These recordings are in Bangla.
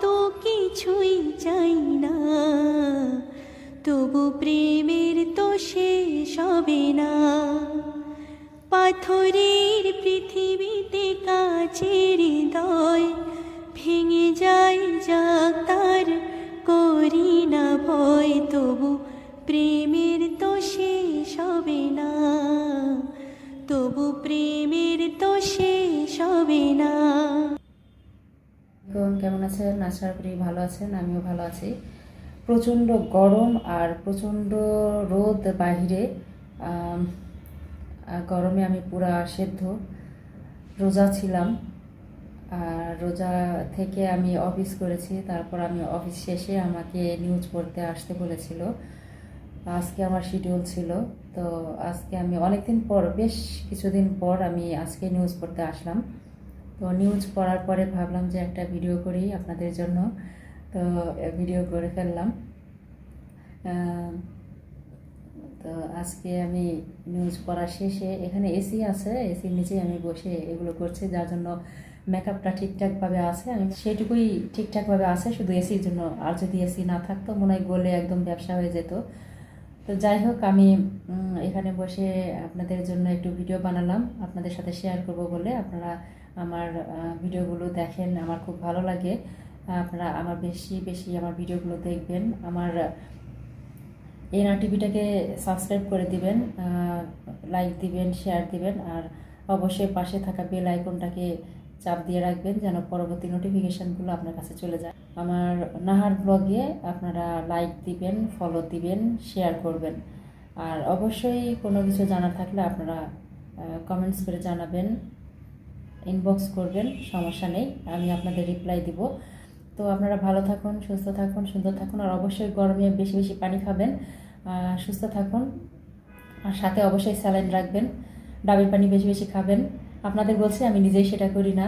তো কিছুই চাই না। তবু প্রেমের তো শেষ হবে না। পাথরের পৃথিবীতে কাছের হৃদয় ভেঙে যায় যাক তার করি না ভয়। তবু প্রেমের তো শেষ হবে না। তবু প্রেমের তো শেষ হবে না। এখন কেমন আছেন? আশা করি ভালো আছেন, আমিও ভালো আছি। প্রচণ্ড গরম আর প্রচণ্ড রোদ বাহিরে। গরমে আমি পুরা সেদ্ধ, রোজা ছিলাম। আর রোজা থেকে আমি অফিস করেছি, তারপর আমি অফিস শেষে আমাকে নিউজ পড়তে আসতে বলেছিল। আজকে আমার শিডিউল ছিল, তো আজকে আমি অনেকদিন পর, বেশ কিছুদিন পর আমি আজকে নিউজ পড়তে আসলাম। তো নিউজ পড়ার পরে ভাবলাম যে একটা ভিডিও করি আপনাদের জন্য। তো ভিডিও করে ফেললাম। তো আজকে আমি নিউজ পড়া শেষে, এখানে এসি আছে এসির নিচে আমি বসে এগুলো করছি, যার জন্য মেকআপটা ঠিকঠাকভাবে আছে। আমি সেটুকুই ঠিকঠাকভাবে আছে, শুধু এসির জন্য। আর যদি এসি না থাকতো, মনে হয় গলে একদম ব্যবসা হয়ে যেত। তো যাই হোক, আমি এখানে বসে আপনাদের জন্য একটু ভিডিও বানালাম। আপনাদের সাথে শেয়ার করব বলে আপনারা আমার ভিডিওগুলো দেখেন, আমার খুব ভালো লাগে। আপনারা আমার বেশি বেশি আমার ভিডিওগুলো দেখবেন। আমার এনআর টিভিটাকে সাবস্ক্রাইব করে দিবেন লাইক দিবেন, শেয়ার দিবেন, আর অবশ্যই পাশে থাকা বেল আইকনটাকে চাপ দিয়ে রাখবেন যেন পরবর্তী নোটিফিকেশানগুলো আপনার কাছে চলে যায়। আমার নাহার ব্লগে আপনারা লাইক দিবেন, ফলো দিবেন, শেয়ার করবেন। আর অবশ্যই কোনো কিছু জানার থাকলে আপনারা কমেন্টস করে জানাবেন। ইনবক্স করবেন, সমস্যা নেই, আমি আপনাদের রিপ্লাই দিব। তো আপনারা ভালো থাকুন, সুস্থ থাকুন, সুন্দর থাকুন, আর অবশ্যই গরমে বেশি বেশি পানি খাবেন সুস্থ থাকুন, আর সাথে অবশ্যই স্যালাইন রাখবেন, ডাবের পানি বেশি বেশি খাবেন। আপনাদের বলছি, আমি নিজেই সেটা করি না।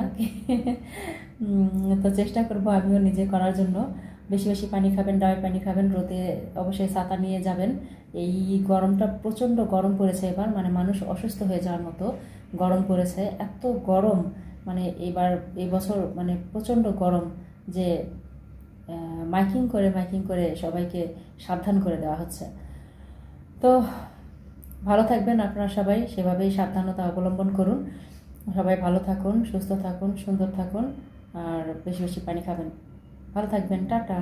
তো চেষ্টা করব, আমিও নিজে করার জন্য। বেশি বেশি পানি খাবেন, ডাবের পানি খাবেন, রোদে অবশ্যই ছাতা নিয়ে যাবেন। এই গরমটা প্রচণ্ড গরম পড়েছে এবার মানে মানুষ অসুস্থ হয়ে যাওয়ার মতো। গরম পড়েছে, এত গরম মানে এবার এই বছর মানে প্রচণ্ড গরম যে মাইকিং করে মাইকিং করে সবাইকে সাবধান করে দেওয়া হচ্ছে। তো ভালো থাকবেন আপনারা সবাই, সেভাবেই সাবধানতা অবলম্বন করুন। সবাই ভালো থাকুন, সুস্থ থাকুন, সুন্দর থাকুন, আর বেশি বেশি পানি খাবেন। ভালো থাকবেন, টাটা।